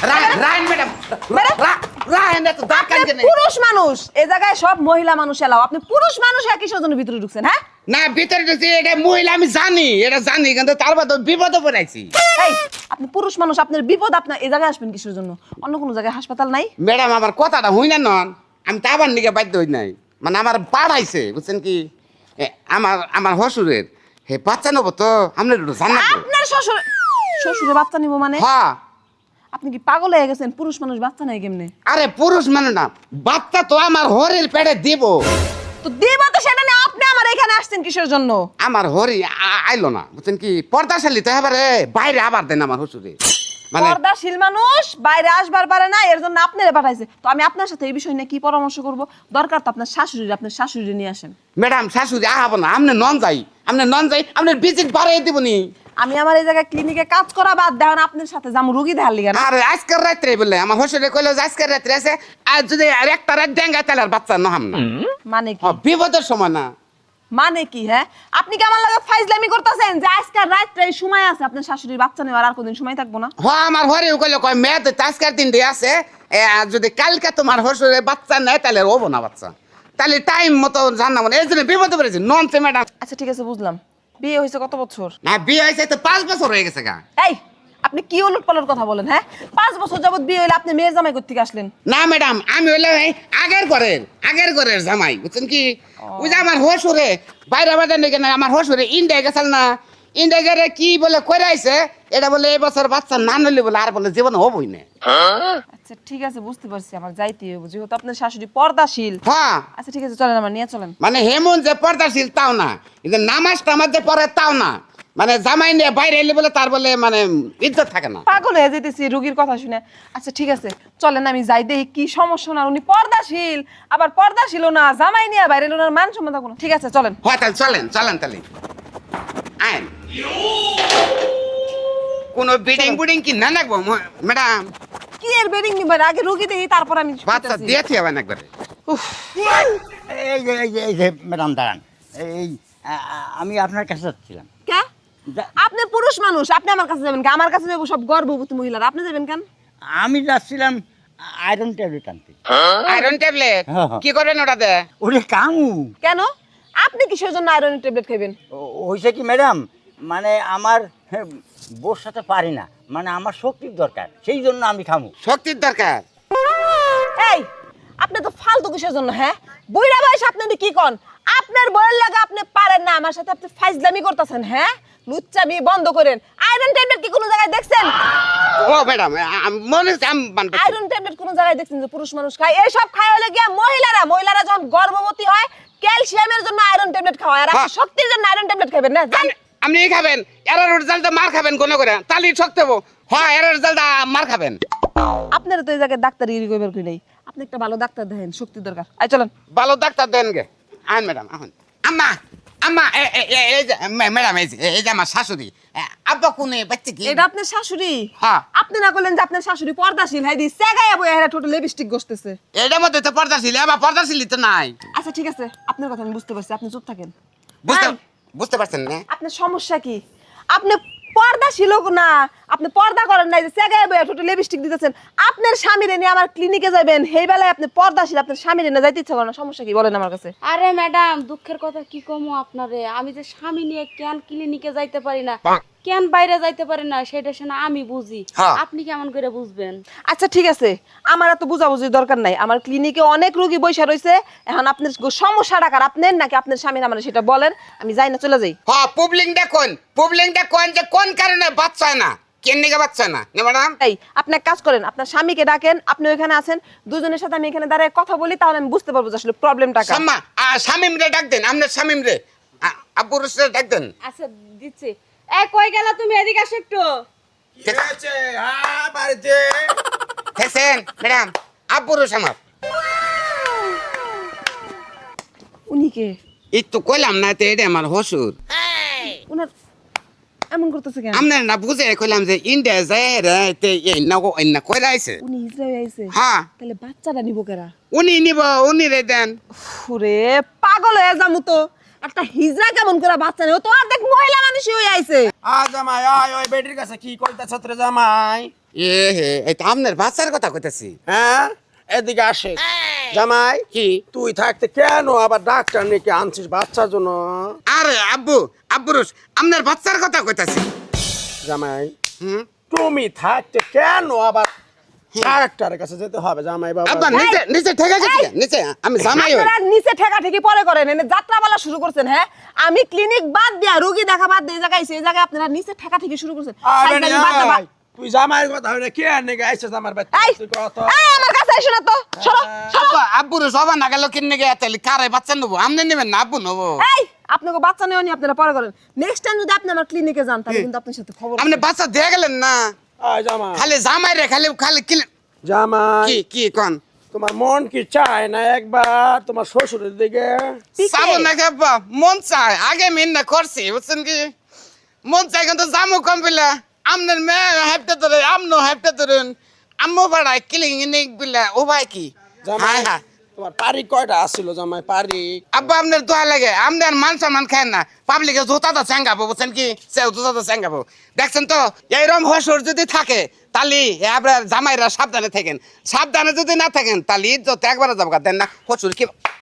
রা- Rayan madam. Madam? Rayan এত দরকার আপনি পুরুষ মানুষ এ জায়গায় সব মহিলা মানুষ এলাও। আপনি পুরুষ মানুষ একই ভিতরে ঢুকছেন হ্যাঁ? না ভিতরে ঢুকছি এটা মহিলা আমি জানি এটা জানি কিন্তু তার বাদ বিপদে পড়াইছি। এই আপনি পুরুষ মানুষ আপনার বিপদ আপনার এই জায়গায় আসবেন কিসের জন্য? অন্য কোনো জায়গায় হাসপাতাল নাই? ম্যাডাম আমার কথাটা হই না নন। আমি তো আবার নিকে বাধ্য হই নাই। মানে আমার পাড়াইছে বুঝছেন কি? আমার আমার হসুরের হে বাচ্চা নেব তো আপনি আপনার শ্বশুর শ্বশুরে বাচ্চা নিব মানে? হ্যাঁ। আপনি কি পাগল হয়ে গেছেন? পুরুষ মানুষ বাচ্চা নেই কেমনে? আরে পুরুষ মানে না বাচ্চা তো আমার হরির পেটে দিব। তো দিব তো সেটা নিয়ে আপনি আমার এখানে আসছেন কিসের জন্য? আমার হরি আ- আইলো না। বুঝছেন কি? পর্দাশালী তো এবারে বাইরে আবার দেন আমার হসুরে মানে পর্দাশীল মানুষ বাইরে আসবার পারে না এর জন্য আপনারে পাঠাইছে। তো আমি আপনার সাথে এই বিষয় নিয়ে কি পরামর্শ করব? দরকার তো আপনার শাশুড়ি আপনার শাশুড়ি নিয়ে আসেন। ম্যাডাম শাশুড়ি আহাবো না আপনি নন যাই আপনি নন যাই আপনার বিজিট বাড়াই দিব নি আমি আমার এই জায়গায় ক্লিনিকে কাজ করা বাদ দেওয়ান আপনার সাথে যাম রুগী দেখার লিগে না। আর আজকের রাত্রে বললে আমার হসুরে কইলো যে আজকের রাত্রে আছে আর যদি আর একটা রাত ডেঙ্গা তাহলে আর বাচ্চা নহাম না। মানে কি? হ্যাঁ, বিপদের সময় না। মানে কি হ্যাঁ? আপনি কি আমার লাগে ফাইজলামি করতেছেন যে আজকাল রাত্রে এই সময় আছে আপনার শাশুড়ির বাচ্চা নেওয়ার আর কোনদিন সময় থাকব না? হ্যাঁ আমার হরে কইলো কয় মেয়ে তো আজকের দিন দিয়ে আছে আর যদি কালকে তোমার হসুরে বাচ্চা নেয় তাহলে হব না বাচ্চা। তাহলে টাইম মতো জানা মানে এই জন্য বিপদে পড়েছি ননসে ম্যাডাম। আচ্ছা ঠিক আছে বুঝলাম। বিয়ে হয়েছে কত বছর? না বিয়ে হয়েছে তো পাঁচ বছর হয়ে গেছে গা। এই আপনি কি উলট পালট কথা বলেন হ্যাঁ? পাঁচ বছর যাবত বিয়ে হইলে আপনি মেয়ের জামাই করতে আসলেন? না ম্যাডাম আমি হইলে আগের ঘরের আগের ঘরের জামাই বুঝছেন কি? ওই যে আমার হসুরে বাইরে বাইরে নাকি না আমার হসুরে ইন্ডিয়া গেছেন না? ইন্ডিয়া গেলে কি বলে করে আইছে এটা বলে এই বছর বাচ্চা না নইলে বলে আর বলে জীবন হবই না। আচ্ছা ঠিক আছে বুঝতে পারছি আমার যাইতে হবে যেহেতু আপনার শাশুড়ি পর্দাশীল। হ্যাঁ। আচ্ছা ঠিক আছে চলেন আমার নিয়ে চলেন। মানে হেমন যে পর্দাশীল তাও না কিন্তু নামাজ টামাজ যে পরে তাও না। মানে জামাই নিয়ে বাইরে এলে বলে তার বলে মানে ইজ্জত থাকে না। পাগল হয়ে যেতেছি রুগীর কথা শুনে। আচ্ছা ঠিক আছে চলেন আমি যাই দেখি কি সমস্যা না উনি পর্দাশীল। আবার পর্দাশীল না জামাই নিয়ে বাইরে ওনার মান সম্মান থাকুন ঠিক আছে চলেন। হয় তাহলে চলেন চলেন তাহলে। আইন কোনো বিডিং বুডিং কি না লাগবো? ম্যাডাম। কি এর বেডিং নিবেন আগে রুগী দেখি তারপর আমি বাচ্চা দিয়েছি আবার একবারে। উফ, এই যে এই যে এই যে ম্যাডাম দাঁড়ান। এই আমি আপনার কাছে যাচ্ছিলাম। কে? আপনি পুরুষ মানুষ আপনি আমার কাছে যাবেন? আমার কাছে যাব সব গর্ভবতী মহিলারা। আপনি যাবেন কেন? আমি যাচ্ছিলাম আয়রন ট্যাবলেট আনতে। আয়রন ট্যাবলেট হ্যাঁ, হ্যাঁ। কি করবেন ওটাতে ওরে কামু। কেন? আপনি কিসের জন্য আয়রন ট্যাবলেট খাবেন হয়েছে কি ম্যাডাম? মানে আমার হ্যাঁ, বোর সাথে পারি না। মানে আমার শক্তির দরকার সেই জন্য আমি খামু শক্তির দরকার? এই আপনি তো ফালতু কিসের জন্য হ্যাঁ? বুইরা বয়স আপনি কি কন? আপনার বইয়ের লাগে আপনি পারেন না আমার সাথে আপনি ফাইজলামি করতেছেন হ্যাঁ? লুচ্চামি বন্ধ করেন। আয়রন ট্যাবলেট কি কোনো জায়গায় দেখছেন? ও ম্যাডাম মনে আয়রন ট্যাবলেট কোন জায়গায় দেখছেন যে পুরুষ মানুষ খায়? এইসব খায় হলে গিয়া মহিলারা মহিলারা যখন গর্ভবতী হয় ক্যালসিয়ামের জন্য আয়রন ট্যাবলেট খাওয়ায়। আর আপনি হ্যাঁ। শক্তির জন্য আয়রন ট্যাবলেট খাবেন না? জান আপনি খাবেন? এর রেজাল্টটা মার খাবেন কোনে করে। তাহলে শক্ত হব। হ্যাঁ এর রেজাল্টটা মার খাবেন। আপনারা তো এই জায়গায় ডাক্তার ইরি কইবার কই নাই। আপনি একটা ভালো ডাক্তার দেখেন শক্তির দরকার। আই চলেন। ভালো ডাক্তার দেন গে। আইন ম্যাডাম এখন আম্মা আম্মা এই যে ম্যাডাম এই যে আমার শাশুড়ি। আব্বা কোনে বাচ্চা কি? এটা আপনার শাশুড়ি? হ্যাঁ। আপনি না করলেন যে আপনার শাশুড়ি পর্দাশীল। হাই দি সেগায় বই হেরা টোটাল লিপস্টিক গসতেছে এটার মধ্যে তো পর্দা ছিল আমার পর্দা ছিল তো নাই। আচ্ছা ঠিক আছে। আপনার কথা আমি বুঝতে পারছি আপনি চুপ থাকেন। বুঝতে। বুঝতে পারছেন না? আপনার সমস্যা কি? আপনি পর্দা ছিল না। আপনি পর্দা করেন নাই যে সেগায় বয়ে টোটাল লিপস্টিক দিতেছেন। আপনার স্বামীরে নিয়ে আমার ক্লিনিকে যাবেন সেই বেলায় আপনি পর্দা পর্দাশীল আপনার স্বামীরে না যাইতে ইচ্ছা করেন না। সমস্যা কি বলেন আমার কাছে? আরে ম্যাডাম দুঃখের কথা কি কমো আপনারে? আমি যে স্বামী নিয়ে কেন ক্লিনিকে যাইতে পারি না? কেন বাইরে যাইতে পারে না সেটা শুনে আমি বুঝি। হ্যাঁ। আপনি কেমন করে বুঝবেন? আচ্ছা ঠিক আছে। আমার এত বুঝাবুঝির দরকার নাই। আমার ক্লিনিকে অনেক রোগী বসে রয়েছে। এখন আপনার সমস্যা টাকার আপনার নাকি আপনার স্বামীর আমার সেটা বলেন আমি যাই না চলে যাই। হ্যাঁ পুবলিংটা কোন পুবলিংটা কোন যে কোন কারণে বাচ্চা না কেন নিকে বাচ্চা না না ম্যাডাম? এই আপনি এক কাজ করেন আপনার স্বামীকে ডাকেন আপনি ওইখানে আছেন দুজনের সাথে আমি এখানে দাঁড়ায় কথা বলি তাহলে আমি বুঝতে পারব যে আসলে প্রবলেমটা কার। শামিম রে ডাক দেন আপনার শামিম রে আ, আব্বুর রে ডাক দেন। আচ্ছা দিচ্ছি। এ কই গেল তুমি? এদিকে আসো একটু। হয়েছে হ্যাঁ বাড়িতে। দেখছেন ম্যাডাম আব্বুর আমার উনি কে? এই তো কইলাম না তো এটা আমার হসুর উনার এমন করতেছে কেন? না বুঝে কইলাম যে ইন্ডিয়া যায় রে তে এই না কো না কই রাইছে উনি ইসরায়েল আইছে। হ্যাঁ। তাহলে বাচ্চাটা নিব কেরা? উনি নিব উনি রে দেন। ফুরে পাগল হয়ে যামু তো। একটা হিজড়া কেমন করে বাচ্চা নেই? ও তো অর্ধেক মহিলা মানুষই হয়ে আইছে। আ জামাই আয় ওই বেটির কাছে কি কইতাছ রে জামাই? এ হে এই তো আপনার বাচ্চার কথা কইতাছি। হ্যাঁ? এদিকে আসে। জামাই কি? তুই থাকতে কেন আবার ডাক্তার নাকি আনছিস বাচ্চার জন্য? আরে আব্বু আব্বুরুস আপনার বাচ্চার কথা কইতাছি। জামাই হুম? তুমি থাকতে কেন আবার ডাক্তারের কাছে যেতে হবে জামাই বাবা আব্বা নিচে নিচে ঠিক নিচে আমি জামাই হই আপনারা নিচে ঠেকা ঠেকি পরে করেন এনে যাত্রা বলা শুরু করছেন হ্যাঁ? আমি ক্লিনিক বাদ দিয়া রুগী দেখা বাদ দিয়ে জায়গায় এসে জায়গায় আপনারা নিচে ঠেকা ঠেকি শুরু করছেন। আয় ফাইজলামি বেটি, বাদ দেবা। আয়। তুই জামাইয়ের কথা হইলে কে নাকি আইছিস আমার বাচ্চা তুই কত? এই, আমার কাছে এসো না তো। সরো সরো। আব্বা আব্বুরুস না গেল কিনে গে তাহলে কারে বাচ্চা নেব? আপনি নেবেন না আব্বু নেব? এই আপনাকে বাচ্চা নেওয়া নিয়ে আপনারা পরে করেন। নেক্সট টাইম যদি আপনি আমার ক্লিনিকে যান তাহলে কিন্তু আপনার সাথে খবর আপনি বাচ্চা দিয়ে গেলেন না? খালি জামাই রে খালি খালি কি জামাই। কি কি কোন? তোমার মন কি চায় না একবার? তোমার শ্বশুরের দিকে। সাবো না আব্বা মন চায়। আগে মিন না করছি বুঝছেন কি? মন চাই কিন্তু জামু কম বিলা আমনের মেয়ে হেপতে ধরে আমনো হেপতে ধরুন আম্মু বাড়ায় কিলিং ইনিক বিলা ও ভাই কি? জামাই হ্যাঁ হ্যাঁ। তোমার পারি কয়টা আসছিল জামাই পারি আব্বা আপনার দোয়া লাগে। আপনার মান সম্মান খায় না। পাবলিকে জুতা তো চ্যাঙ্গাবো বুঝছেন কি? জুতা তো চ্যাঙ্গাবো দেখছেন তো এইরকম হসর যদি থাকে তালি আপনার জামাইরা সাবধানে থাকেন। সাবধানে যদি না থাকেন তালি ইজ্জত একবারে যাব দেন না। হসুর কি